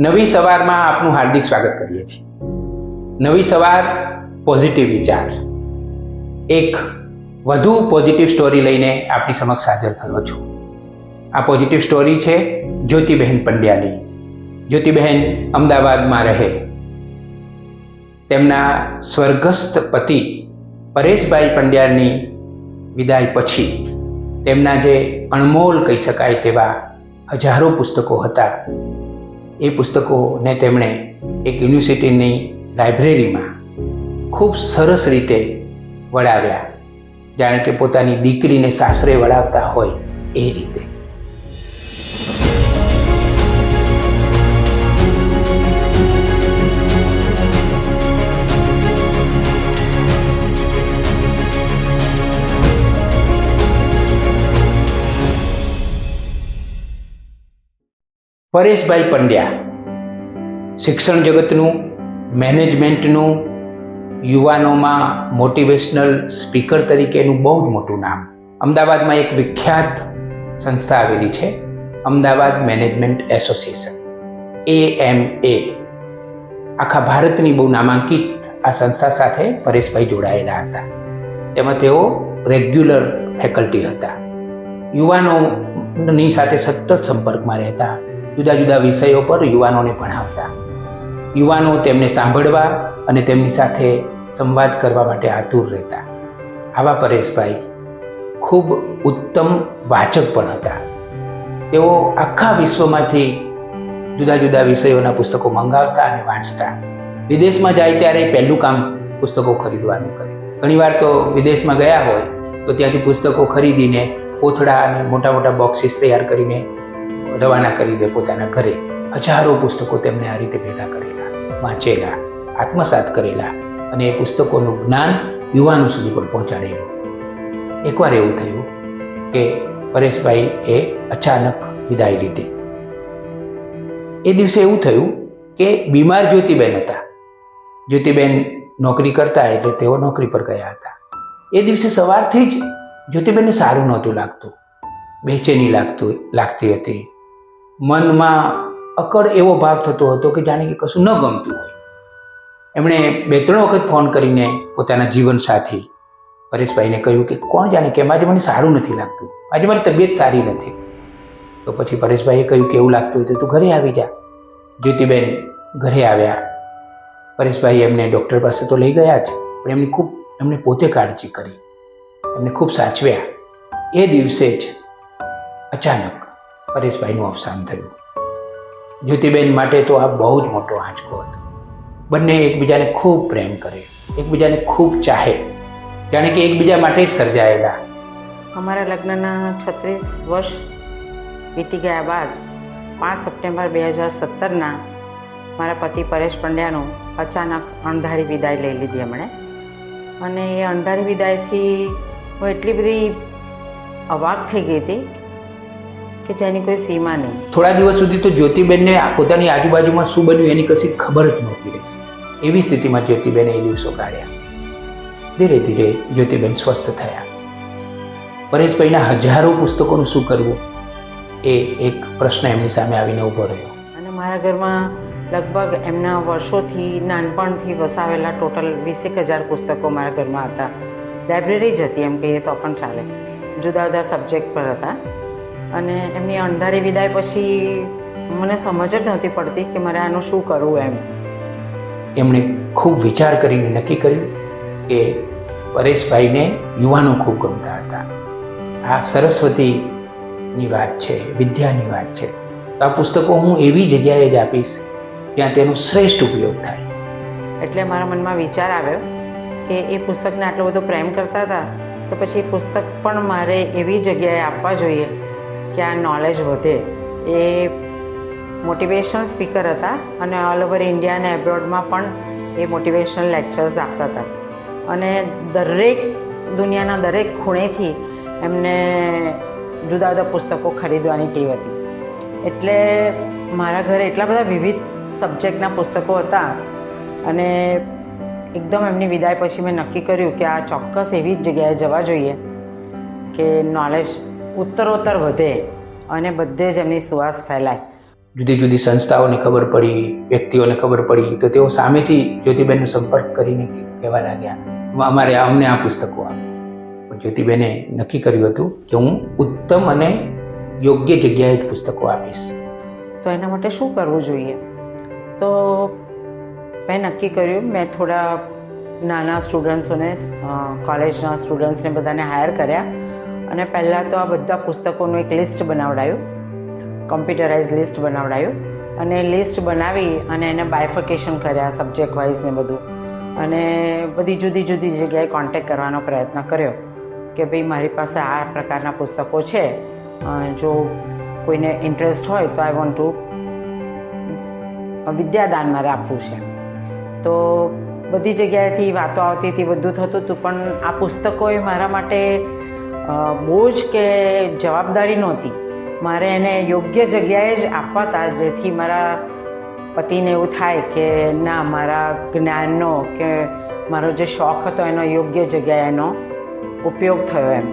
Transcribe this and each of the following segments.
નવી સવારમાં આપનું હાર્દિક સ્વાગત કરીએ છીએ. નવી સવાર પોઝિટિવ વિચાર. એક વધુ પોઝિટિવ સ્ટોરી લઈને આપની સમક્ષ હાજર થયો છું. આ પોઝિટિવ સ્ટોરી છે જ્યોતિબહેન પંડ્યાની. જ્યોતિબહેન અમદાવાદમાં રહે. તેમના સ્વર્ગસ્થ પતિ પરેશભાઈ પંડ્યાની વિદાય પછી તેમના જે અણમોલ કહી શકાય તેવા હજારો પુસ્તકો હતા એ પુસ્તકોને તેમણે એક યુનિવર્સિટીની લાઇબ્રેરીમાં ખૂબ સરસ રીતે વડાવ્યા. જાણે કે પોતાની દીકરીને સાસરે વડાવતા હોય એ રીતે. પરેશભાઈ પંડ્યા. શિક્ષણ જગતનું, મેનેજમેન્ટનું, યુવાનોમાં મોટિવેશનલ સ્પીકર તરીકેનું બહુ જ મોટું નામ. અમદાવાદમાં એક વિખ્યાત સંસ્થા આવેલી છે, Ahmedabad management association A M A આખા ભારતની બહુ નામાંકિત આ સંસ્થા સાથે પરેશભાઈ જોડાયેલા હતા. તેમાં તેઓ રેગ્યુલર ફેકલ્ટી હતા. યુવાનોની સાથે સતત સંપર્કમાં રહેતા જુદા જુદા વિષયો પર યુવાનોને ભણાવતા. યુવાનો તેમને સાંભળવા અને તેમની સાથે સંવાદ કરવા માટે આતુર રહેતા. આવા પરેશભાઈ ખૂબ ઉત્તમ વાચક પણ હતા. તેઓ આખા વિશ્વમાંથી જુદા જુદા વિષયોના પુસ્તકો મંગાવતા અને વાંચતા. વિદેશમાં જાય ત્યારે પહેલું કામ પુસ્તકો ખરીદવાનું કરે. ઘણીવાર તો વિદેશમાં ગયા હોય તો ત્યાંથી પુસ્તકો ખરીદીને કોથળા અને મોટા મોટા બોક્સીસ તૈયાર કરીને રવાના કરી દે પોતાના ઘરે. હજારો પુસ્તકો તેમણે આ રીતે ભેગા કરેલા, વાંચેલા, આત્મસાત કરેલા અને એ પુસ્તકોનું જ્ઞાન યુવાનો સુધી પણ પહોંચાડેલું. એકવાર એવું થયું કે પરેશભાઈ એ અચાનક વિદાય લીધી. એ દિવસે એવું થયું કે બીમાર જ્યોતિબેન હતા. જ્યોતિબેન નોકરી કરતા એટલે તેઓ નોકરી પર ગયા હતા. એ દિવસે સવારથી જ જ્યોતિબેનને સારું નહોતું લાગતું. બેચેની લાગતું, લાગતી હતી. મનમાં અકળ એવો ભાવ થતો હતો કે જાણે કે કશું ન ગમતું હોય. એમણે બે ત્રણ વખત ફોન કરીને પોતાના જીવનસાથી પરેશભાઈને કહ્યું કે કોણ જાણે કે આજે મને સારું નથી લાગતું. આજે મારી તબિયત સારી નથી. તો પછી પરેશભાઈએ કહ્યું કે એવું લાગતું હોય તો તું ઘરે આવી જા. જ્યોતિબેન ઘરે આવ્યા. પરેશભાઈ એમને ડૉક્ટર પાસે તો લઈ ગયા જ, પણ એમની ખૂબ, એમને પોતે કાળજી કરી. એમને ખૂબ સાચવ્યા. એ દિવસે જ અચાનક પરેશભાઈનું અવસાન થયું. જ્યોતિબેન માટે તો આ બહુ જ મોટો આંચકો હતો. બંને એકબીજાને ખૂબ પ્રેમ કરે, એકબીજાને ખૂબ ચાહે, જાણે કે એકબીજા માટે જ સર્જાયેલા. અમારા લગ્નના છત્રીસ વર્ષ વીતી ગયા બાદ પાંચ સપ્ટેમ્બર બે હજાર સત્તરના મારા પતિ પરેશ પંડ્યાનું અચાનક અણધારી વિદાય લઈ લીધી એમણે. અને એ અણધારી વિદાયથી હું એટલી બધી અવાક થઈ ગઈ હતી કે જેની કોઈ સીમા નહીં. થોડા દિવસ સુધી તો જ્યોતિબેનને આ પોતાની આજુબાજુમાં શું બન્યું એની કશી ખબર જ નહોતી રહી. એવી સ્થિતિમાં જ્યોતિબેને એ દિવસો કાઢ્યા. ધીરે ધીરે જ્યોતિબેન સ્વસ્થ થયા. પરેશભાઈના હજારો પુસ્તકોનું શું કરવું એ એક પ્રશ્ન એમની સામે આવીને ઊભો રહ્યો. અને મારા ઘરમાં લગભગ એમના વર્ષોથી નાનપણથી વસાવેલા ટોટલ વીસેક હજાર પુસ્તકો મારા ઘરમાં હતા. લાઇબ્રેરી જ હતી એમ કહીએ તો પણ ચાલે. જુદા જુદા સબ્જેક્ટ પર હતા. અને એમની અણધારી વિદાય પછી મને સમજ જ નહોતી પડતી કે મારે આનું શું કરવું એમ. એમણે ખૂબ વિચાર કરીને નક્કી કર્યું કે પરેશભાઈને યુવાનો ખૂબ ગમતા હતા. આ સરસ્વતીની વાત છે વિદ્યાની વાત છે. તો આ પુસ્તકો હું એવી જગ્યાએ જ આપીશ ત્યાં તેનો શ્રેષ્ઠ ઉપયોગ થાય. એટલે મારા મનમાં વિચાર આવ્યો કે એ પુસ્તકને આટલો બધો પ્રેમ કરતા હતા તો પછી એ પુસ્તક પણ મારે એવી જગ્યાએ આપવા જોઈએ કે આ નોલેજ વધે એ મોટિવેશનલ સ્પીકર હતા અને ઓલ ઓવર ઇન્ડિયા અને એબ્રોડમાં પણ એ મોટિવેશનલ લેક્ચર્સ આપતા હતા. અને દરેક દુનિયાના દરેક ખૂણેથી એમને જુદા જુદા પુસ્તકો ખરીદવાની ટેવ હતી. એટલે મારા ઘરે એટલા બધા વિવિધ સબ્જેક્ટના પુસ્તકો હતા અને એકદમ એમની વિદાય પછી મેં નક્કી કર્યું કે આ ચોક્કસ એવી જ જગ્યાએ જવા જોઈએ કે નોલેજ ઉત્તરોત્તર વધે અને બધે જ એમની સુવાસ ફેલાય. જુદી જુદી સંસ્થાઓને ખબર પડી વ્યક્તિઓને ખબર પડી તો તેઓ સામેથી જ્યોતિબેનનો સંપર્ક કરીને કહેવા લાગ્યા અમારે અમને આ પુસ્તકો આપ. પણ જ્યોતિબેને નક્કી કર્યું હતું કે હું ઉત્તમ અને યોગ્ય જગ્યાએ જ પુસ્તકો આપીશ. તો એના માટે શું કરવું જોઈએ? તો મેં નક્કી કર્યું મેં થોડા નાના સ્ટુડન્ટ્સોને કોલેજના સ્ટુડન્ટ્સને બધાને હાયર કર્યા. અને પહેલાં તો આ બધા પુસ્તકોનું એક લિસ્ટ બનાવડાયું. કમ્પ્યુટરાઇઝ લિસ્ટ બનાવડાયું. અને લિસ્ટ બનાવી અને એને બાયફિકેશન કર્યા સબ્જેક્ટ વાઇઝ ને બધું. અને બધી જુદી જુદી જગ્યાએ કોન્ટેક્ટ કરવાનો પ્રયત્ન કર્યો કે ભાઈ મારી પાસે આ પ્રકારના પુસ્તકો છે. જો કોઈને ઇન્ટરેસ્ટ હોય તો આઈ વોન્ટ ટુ વિદ્યાદાન મારે આપવું છે. તો બધી જગ્યાએથી વાતો આવતી હતી, બધું થતું હતું, પણ આ પુસ્તકોએ મારા માટે બોજ કે જવાબદારી નહોતી. મારે એને યોગ્ય જગ્યાએ જ આપવા જેથી મારા પતિને એવું થાય કે ના, મારા જ્ઞાનનો કે મારો જે શોખ હતો એનો યોગ્ય જગ્યાએ એનો ઉપયોગ થયો એમ.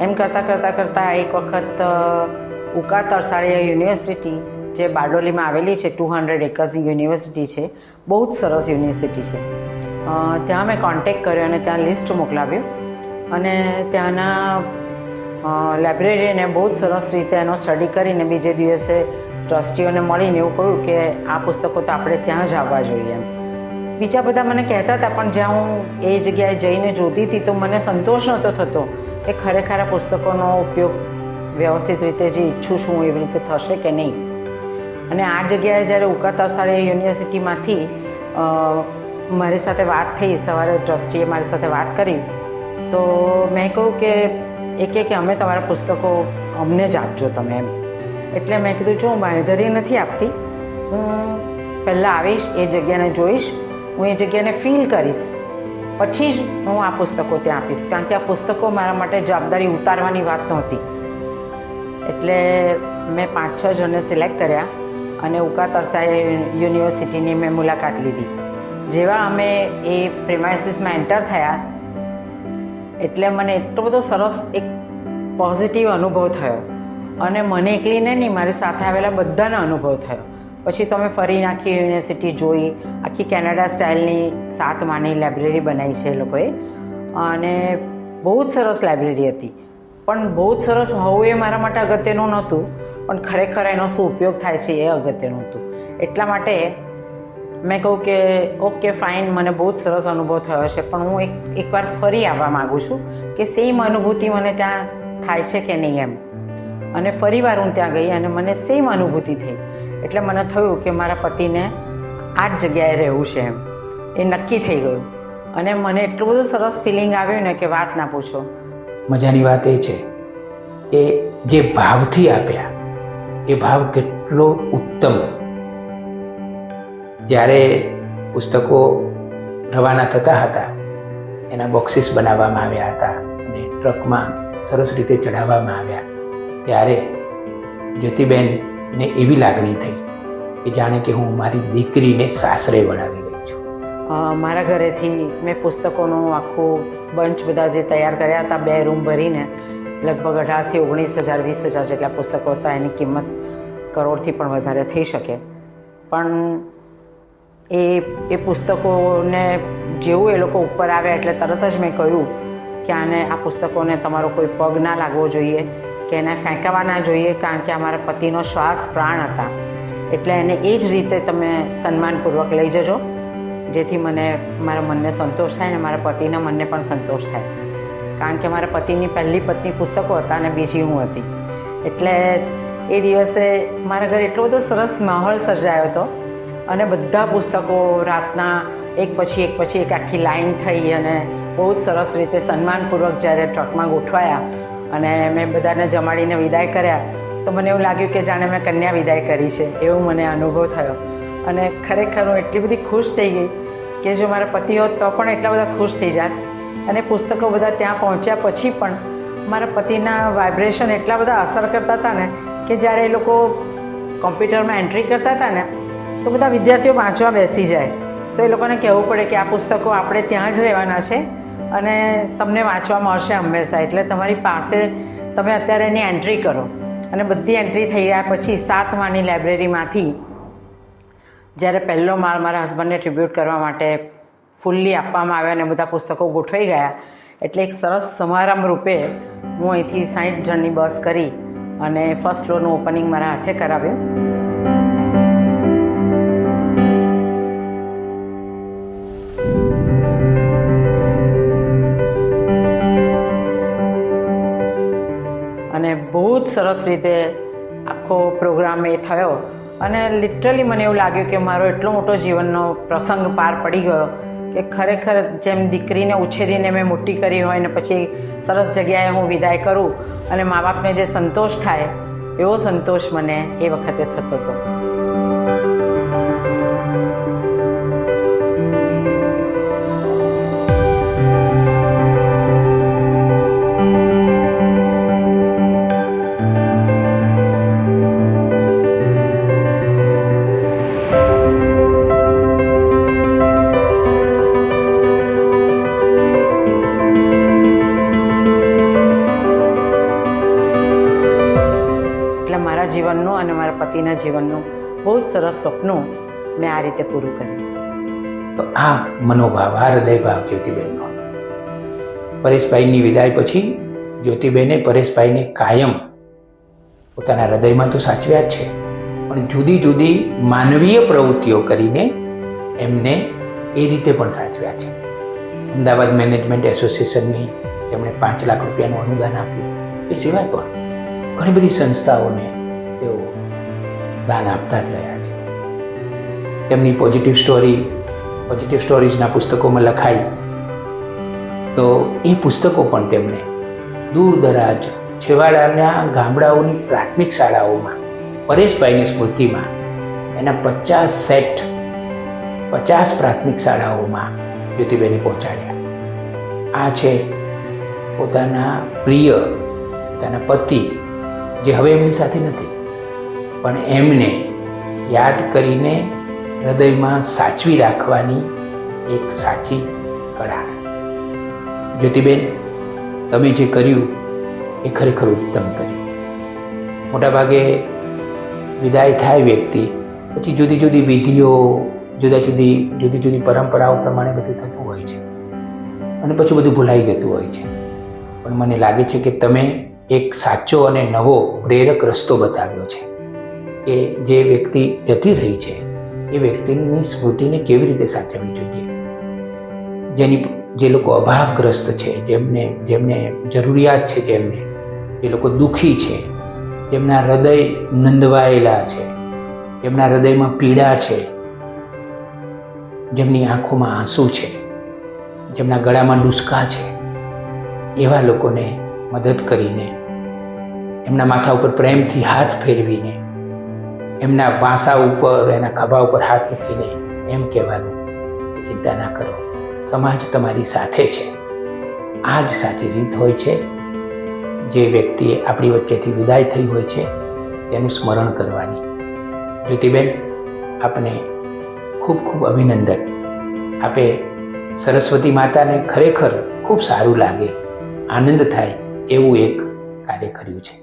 એમ કરતાં કરતાં કરતાં એક વખત ઉકા તરસાળીયા યુનિવર્સિટી, જે બારડોલીમાં આવેલી છે ટુ હંડ્રેડ એકર્સની યુનિવર્સિટી છે, બહુ જ સરસ યુનિવર્સિટી છે. ત્યાં મેં કોન્ટેક્ટ કર્યો અને ત્યાં લિસ્ટ મોકલાવ્યું. અને ત્યાંના લાઇબ્રેરીને બહુ જ સરસ રીતે એનો સ્ટડી કરીને બીજે દિવસે ટ્રસ્ટીઓને મળીને એવું કહ્યું કે આ પુસ્તકો તો આપણે ત્યાં જ આવવા જોઈએ એમ. બીજા બધા મને કહેતા હતા, પણ જ્યાં હું એ જગ્યાએ જઈને જોતી હતી તો મને સંતોષ નહોતો થતો કે ખરેખર આ પુસ્તકોનો ઉપયોગ વ્યવસ્થિત રીતે જે ઈચ્છું છું એવી રીતે થશે કે નહીં. અને આ જગ્યાએ જ્યારે ઉકાતા તરસાળી યુનિવર્સિટીમાંથી મારી સાથે વાત થઈ, સવારે ટ્રસ્ટીએ મારી સાથે વાત કરી તો મેં કહ્યું કે એ કહે કે અમે તમારા પુસ્તકો અમને જ આપજો તમે એમ. એટલે મેં કીધું, જો, હું બાંધરી નથી આપતી. હું પહેલાં આવીશ, એ જગ્યાને જોઈશ. હું એ જગ્યાને ફીલ કરીશ. પછી જ હું આ પુસ્તકો ત્યાં આપીશ. કારણ કે આ પુસ્તકો મારા માટે જવાબદારી ઉતારવાની વાત નહોતી. એટલે મેં પાંચ, છ જણને સિલેક્ટ કર્યા અને ઉકા તરસાઈ યુનિવર્સિટીની મેં મુલાકાત લીધી. જેવા અમે એ પ્રિમાઇસીસમાં એન્ટર થયા એટલે મને એટલો બધો સરસ એક પોઝિટિવ અનુભવ થયો. અને મને એકલીને નહીં, મારી સાથે આવેલા બધાને અનુભવ થયો. પછી તો અમે ફરીને આખી યુનિવર્સિટી જોઈ. આખી કેનેડા સ્ટાઇલની સાત માની લાઇબ્રેરી બનાવી છે એ લોકોએ. અને બહુ જ સરસ લાઇબ્રેરી હતી. પણ બહુ જ સરસ હોવું એ મારા માટે અગત્યનું નહોતું. પણ ખરેખર એનો શું ઉપયોગ થાય છે એ અગત્યનું હતું. એટલા માટે મેં કહું કે, ઓકે, ફાઇન, મને બહુ જ સરસ અનુભવ થયો છે. પણ હું એક, એકવાર ફરી આવવા માગું છું કે સેમ અનુભૂતિ મને ત્યાં થાય છે કે નહીં એમ. અને ફરી વાર હું ત્યાં ગઈ અને મને સેમ અનુભૂતિ થઈ. એટલે મને થયું કે મારા પતિને આ જ જગ્યાએ રહેવું છે એમ. એ નક્કી થઈ ગયું. અને મને એટલું બધું સરસ ફિલિંગ આવ્યું ને કે વાત ના પૂછો. મજાની વાત એ છે કે જે ભાવથી આપ્યા, એ ભાવ કેટલો ઉત્તમ જ્યારે પુસ્તકો રવાના થતા હતા, એના બોક્સીસ બનાવવામાં આવ્યા હતા અને ટ્રકમાં સરસ રીતે ચઢાવવામાં આવ્યા. ત્યારે જ્યોતિબેનને એવી લાગણી થઈ કે જાણે કે હું મારી દીકરીને સાસરે વળાવી રહી છું. મારા ઘરેથી મેં પુસ્તકોનું આખું બંચ બધા જે તૈયાર કર્યા હતા, બે રૂમ ભરીને, લગભગ અઢારથી ઓગણીસ હજાર, વીસ હજાર જેટલા પુસ્તકો હતા, એની કિંમત કરોડથી પણ વધારે થઈ શકે. પણ એ એ પુસ્તકોને જેવું એ લોકો ઉપર આવ્યા એટલે તરત જ મેં કહ્યું કે આને, આ પુસ્તકોને તમારો કોઈ પગ ના લાગવો જોઈએ, કે એને ફેંકાવા ના જોઈએ, કારણ કે આ મારા પતિનો શ્વાસ પ્રાણ હતા. એટલે એને એ જ રીતે તમે સન્માનપૂર્વક લઈ જજો, જેથી મને, મારા મનને સંતોષ થાય અને મારા પતિના મનને પણ સંતોષ થાય. કારણ કે મારા પતિની પહેલી પત્ની પુસ્તકો હતા અને બીજી હું હતી. એટલે એ દિવસે મારા ઘરે એટલો બધો સરસ માહોલ સર્જાયો હતો અને બધા પુસ્તકો રાતના એક પછી એક પછી એક આખી લાઈન થઈ અને બહુ જ સરસ રીતે સન્માનપૂર્વક જ્યારે ટ્રકમાં ગોઠવાયા અને મેં બધાને જમાડીને વિદાય કર્યા, તો મને એવું લાગ્યું કે જાણે મેં કન્યા વિદાય કરી છે, એવું મને અનુભવ થયો. અને ખરેખર હું એટલી બધી ખુશ થઈ ગઈ કે જો મારા પતિ હોત તો પણ એટલા બધા ખુશ થઈ જાત. અને પુસ્તકો બધા ત્યાં પહોંચ્યા પછી પણ મારા પતિના વાઇબ્રેશન એટલા બધા અસર કરતા હતા ને કે જ્યારે એ લોકો કોમ્પ્યુટરમાં એન્ટ્રી કરતા હતા ને તો બધા વિદ્યાર્થીઓ વાંચવા બેસી જાય. તો એ લોકોને કહેવું પડે કે આ પુસ્તકો આપણે ત્યાં જ રહેવાના છે અને તમને વાંચવા મળશે હંમેશા. એટલે તમારી પાસે તમે અત્યારે એની એન્ટ્રી કરો. અને બધી એન્ટ્રી થઈ ગયા પછી સાતમાની લાઇબ્રેરીમાંથી જ્યારે પહેલો માળ મારા હસબન્ડને ટ્રિબ્યુટ કરવા માટે ફૂલ્લી આપવામાં આવ્યા અને બધા પુસ્તકો ગોઠવાઈ ગયા, એટલે એક સરસ સમારંભ રૂપે હું અહીંથી સાઠ જણની બસ કરી અને ફર્સ્ટ ફ્લોરનું ઓપનિંગ મારા હાથે કરાવ્યું. બહુ જ સરસ રીતે આખો પ્રોગ્રામ એ થયો. અને લિટરલી મને એવું લાગ્યું કે મારો એટલો મોટો જીવનનો પ્રસંગ પાર પડી ગયો કે ખરેખર જેમ દીકરીને ઉછેરીને મેં મોટી કરી હોય ને પછી સરસ જગ્યાએ હું વિદાય કરું અને મા બાપને જે સંતોષ થાય એવો સંતોષ મને એ વખતે થતો હતો. સરસ સ્વપ્નો મેં આ રીતે પૂરું કર્યું. તો આ મનોભાવ, આ હૃદયભાવ જ્યોતિબેનનો હતો. પરેશભાઈની વિદાય પછી જ્યોતિબેને પરેશભાઈને કાયમ પોતાના હૃદયમાં તો સાચવ્યા જ છે, પણ જુદી જુદી માનવીય પ્રવૃત્તિઓ કરીને એમને એ રીતે પણ સાચવ્યા છે. અમદાવાદ મેનેજમેન્ટ એસોસિએશનની તેમણે પાંચ લાખ રૂપિયાનું અનુદાન આપ્યું. એ સિવાય પણ ઘણી બધી સંસ્થાઓને તેઓ દાન આપતા જ રહ્યા છે. તેમની પોઝિટિવ સ્ટોરી પોઝિટિવ સ્ટોરીઝના પુસ્તકોમાં લખાઈ. તો એ પુસ્તકો પણ તેમણે દૂર દરાજ છેવાડાના ગામડાઓની પ્રાથમિક શાળાઓમાં, પરેશભાઈની સ્મૃતિમાં, એના પચાસ સેટ, પચાસ પ્રાથમિક શાળાઓમાં જ્યોતિબેને પહોંચાડ્યા. આ છે પોતાના પ્રિય, પોતાના પતિ, જે હવે એમની સાથે નથી. પણ એમને યાદ કરીને હૃદયમાં સાચવી રાખવાની એક સાચી કળા. જ્યોતિબેન, તમે જે કર્યું એ ખરેખર ઉત્તમ કર્યું. મોટાભાગે વિદાય થાય વ્યક્તિ, પછી જુદી જુદી વિધિઓ, જુદા જુદી જુદી જુદી પરંપરાઓ પ્રમાણે બધું થતું હોય છે. અને પછી બધું ભૂલાઈ જતું હોય છે. પણ મને લાગે છે કે તમે એક સાચો અને નવો પ્રેરક રસ્તો બતાવ્યો છે. કે જે વ્યક્તિ જતી રહી છે, એ વ્યક્તિની સ્મૃતિને કેવી રીતે સાચવવી જોઈએ? જેની જે લોકો અભાવગ્રસ્ત છે, જેમને જેમને જરૂરિયાત છે, જેમને, જે લોકો દુઃખી છે, જેમના હૃદય નંદવાયેલા છે, જેમના હૃદયમાં પીડા છે, જેમની આંખોમાં આંસુ છે, જેમના ગળામાં ડુસકા છે, એવા લોકોને મદદ કરીને, એમના માથા ઉપર પ્રેમથી હાથ ફેરવીને એમના વાંસા ઉપર, એના ખભા ઉપર હાથ મૂકીને એમ કહેવાનું, ચિંતા ના કરો, સમાજ તમારી સાથે છે. આ જ સાચી રીત હોય છે. જે વ્યક્તિએ આપણી વચ્ચેથી વિદાય થઈ હોય છે તેનું સ્મરણ કરવાની. જ્યોતિબેન, આપને ખૂબ ખૂબ અભિનંદન. આપે સરસ્વતી માતાને ખરેખર ખૂબ સારું લાગે, આનંદ થાય એવું એક કાર્ય કર્યું છે.